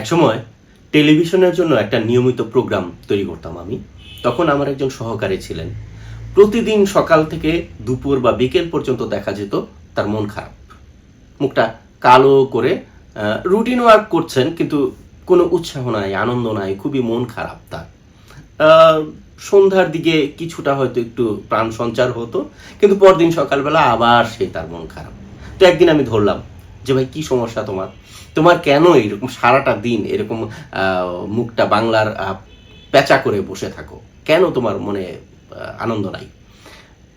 একসময় টেলিভিশনের জন্য একটা নিয়মিত প্রোগ্রাম তৈরি করতাম আমি। তখন আমার একজন সহকারী ছিলেন। প্রতিদিন সকাল থেকে দুপুর বা বিকেল পর্যন্ত দেখা যেত, তার মন খারাপ। মুখটা কালো করে রুটিন ওয়ার্ক করছেন, কিন্তু কোনো উৎসাহ নাই, আনন্দ নাই, খুবই মন খারাপ তার। সন্ধ্যার দিকে কিছুটা হয়তো একটু প্রাণ সঞ্চার হতো, কিন্তু পরদিন সকালবেলা আবার সেই তার মন খারাপ। তো একদিন আমি ধরলাম যে ভাই, কি সমস্যা তোমার? তোমার কেন এরকম সারাটা দিন এরকম মুখটা বাংলার পেঁচা করে বসে থাকো? কেন তোমার মনে আনন্দ নাই?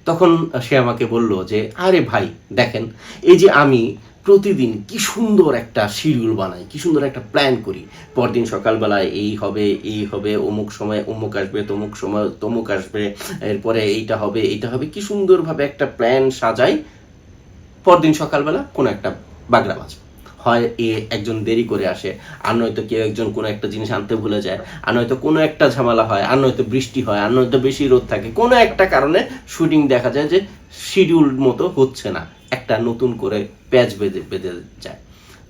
তখন সে আমাকে বলল যে, আরে ভাই, দেখেন, এই যে আমি প্রতিদিন কি সুন্দর একটা শিডিউল বানাই, কি সুন্দর একটা প্ল্যান করি। পরদিন সকালবেলায় এই হবে এই হবে, অমুক সময় অমুক আসবে, তমুক সময় তমুক আসবে, এরপরে এইটা হবে এইটা হবে। কি সুন্দরভাবে একটা প্ল্যান সাজাই। পরদিন সকালবেলা কোনো একটা বাগড়া বাজবে হয় এ একজন দেরি করে আসে, আর নয়তো কেউ একজন কোনো একটা জিনিস আনতে ভুলে যায়, আর নয়তো কোনো একটা ঝামেলা হয়, আর নয়তো বৃষ্টি হয়, আর নয়তো বেশি রোদ থাকে। কোনো একটা কারণে শুটিং দেখা যায় যে শিডিউল মতো হচ্ছে না। একটা নতুন করে প্যাচ বেঁধে বেঁধে যায়।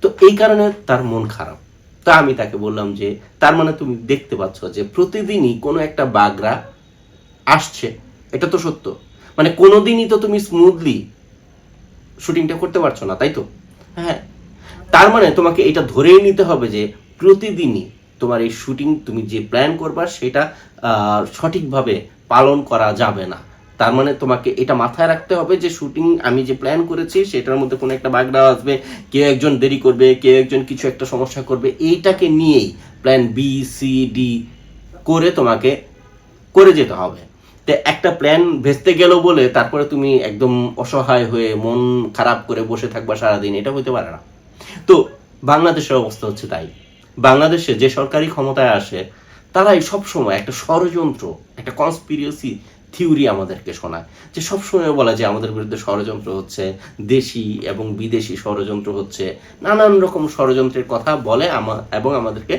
তো এই কারণে তার মন খারাপ। তা আমি তাকে বললাম যে, তার মানে তুমি দেখতে পাচ্ছ যে প্রতিদিনই কোনো একটা বাগড়া আসছে। এটা তো সত্য। মানে কোনোদিনই তো তুমি স্মুথলি শুটিংটা করতে পারছ না, তাই তো? হ্যাঁ। তার মানে তোমাকে এটা ধরেই নিতে হবে যে প্রতিদিনই তোমার এই শুটিং তুমি যে প্ল্যান করবা সেটা সঠিকভাবে পালন করা যাবে না। তার মানে তোমাকে এটা মাথায় রাখতে হবে যে শুটিং আমি যে প্ল্যান করেছি সেটার মধ্যে কোনো একটা বাগড়া আসবে, কেউ একজন দেরি করবে, কেউ একজন কিছু একটা সমস্যা করবে। এইটাকে নিয়েই প্ল্যান বি সি ডি করে তোমাকে করে যেতে হবে। একটা প্ল্যান ভেস্তে গেল বলে তারপরে তুমি একদম অসহায় হয়ে মন খারাপ করে বসে থাকবা সারাদিন, এটা হইতে পারে না। তো বাংলাদেশের অবস্থা হচ্ছে তাই। বাংলাদেশে যে সরকারি ক্ষমতায় আসে, তারাই সবসময় একটা ষড়যন্ত্র, একটা কনস্পিরিয়েসি থিওরি আমাদেরকে শোনায়, যে সবসময় বলা যে আমাদের বিরুদ্ধে ষড়যন্ত্র হচ্ছে, দেশি এবং বিদেশি ষড়যন্ত্র হচ্ছে, নানান রকম ষড়যন্ত্রের কথা বলে এবং আমাদেরকে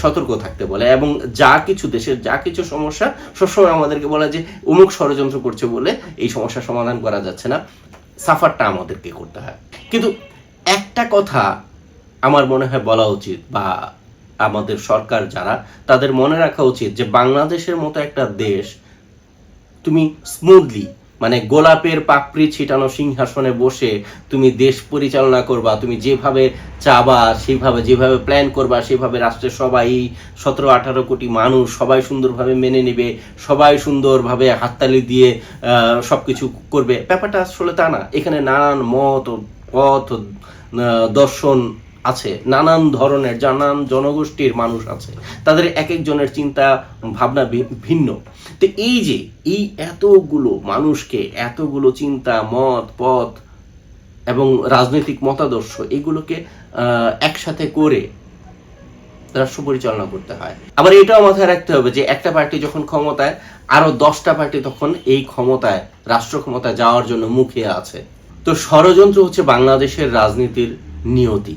সতর্ক থাকতে বলে, এবং যা কিছু দেশের যা কিছু সমস্যা সবসময় আমাদেরকে বলে যে অমুক ষড়যন্ত্র করছে বলে এই সমস্যার সমাধান করা যাচ্ছে না। সাফারটা আমাদেরকে করতে হয়। কিন্তু একটা কথা আমার মনে হয় বলা উচিত বা আমাদের সরকার যারা, তাদের মনে রাখা উচিত যে বাংলাদেশের মতো একটা দেশ তুমি স্মুথলি মানে গোলাপের পাপড়ি ছিটানো সিংহাসনে বসে তুমি দেশ পরিচালনা করবা, তুমি যেভাবে চাবা, সেভাবে, যেভাবে প্ল্যান করবা, সেভাবে রাষ্ট্রের সবাই সতেরো, আঠারো কোটি মানুষ সবাই সুন্দরভাবে মেনে নেবে, সবাই সুন্দরভাবে হাততালি দিয়ে সব কিছু করবে। ব্যাপারটা আসলে তা না। এখানে নানান মত, পথ দর্শন আছে। নানান ধরনের নানান জনগোষ্ঠীর মানুষ আছে। তাদের এক একজনের চিন্তা ভাবনা ভিন্ন। তো এই যে, এই এতগুলো মানুষকে, এতগুলো চিন্তা, মত, পথ এবং রাজনৈতিক মতাদর্শ, এগুলোকে একসাথে করে রাষ্ট্র পরিচালনা করতে হয়। আবার এটাও মাথায় রাখতে হবে যে, একটা পার্টি যখন ক্ষমতায়, আরও দশটা পার্টি তখন এই ক্ষমতায়, রাষ্ট্র ক্ষমতায় যাওয়ার জন্য মুখে আছে। তো ষড়যন্ত্র হচ্ছে বাংলাদেশের রাজনীতির নিয়তি।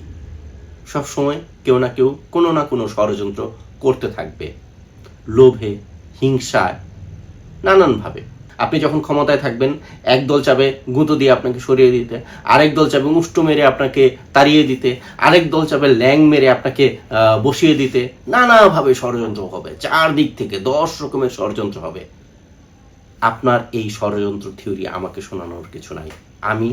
সব সময় কেউ না কেউ কোনো না কোনো ষড়যন্ত্র করতে থাকবে। লোভে, হিংসায় নানানভাবে। আপনি যখন ক্ষমতায় থাকবেন, এক দল চাবে গুঁতো দিয়ে আপনাকে সরিয়ে দিতে, আরেক দল চাবে মুষ্ট মেরে আপনাকে তাড়িয়ে দিতে, আরেক দল চাবে ল্যাং মেরে আপনাকে বসিয়ে দিতে, নানাভাবে ষড়যন্ত্র হবে। চারদিক থেকে দশ রকমের ষড়যন্ত্র হবে। আপনার এই ষড়যন্ত্র থিওরি আমাকে শোনানোর কিছু নাই। আমি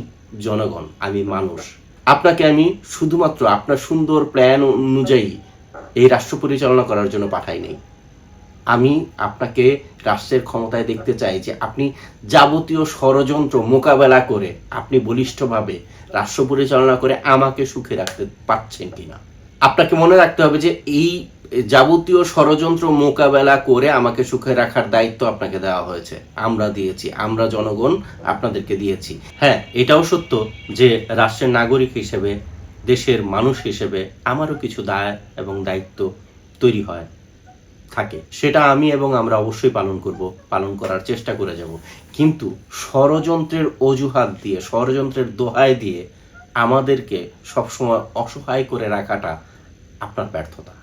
জনগণ, আমি মানুষ। আপনাকে আমি শুধুমাত্র আপনার সুন্দর প্ল্যান অনুযায়ী এই রাষ্ট্র পরিচালনা করার জন্য পাঠাই নাই। আমি আপনাকে রাষ্ট্রের ক্ষমতায় দেখতে চাই যে আপনি যাবতীয় ষড়যন্ত্র মোকাবেলা করে আপনি বলিষ্ঠভাবে রাষ্ট্র পরিচালনা করে আমাকে সুখে রাখতে পারছেন কিনা। আপনাকে মনে রাখতে হবে যে এই যাবতীয় ষড়যন্ত্র মোকাবেলা করে আমাকে সুখে রাখার দায়িত্ব আপনাকে দেওয়া হয়েছে। আমরা দিয়েছি, আমরা জনগণ আপনাদেরকে দিয়েছি। হ্যাঁ এটাও সত্য যে রাষ্ট্রের নাগরিক হিসেবে, দেশের মানুষ হিসেবে আমারও কিছু দায় এবং দায়িত্ব তৈরি হয়। থাকে, সেটা আমি এবং আমরা অবশ্যই পালন করব, পালন করার চেষ্টা করে যাব। কিন্তু ষড়যন্ত্রের অজুহাত দিয়ে, ষড়যন্ত্রের দোহায় দিয়ে আমাদেরকে সবসময় অসহায় করে রাখাটা আপনার ব্যর্থতা।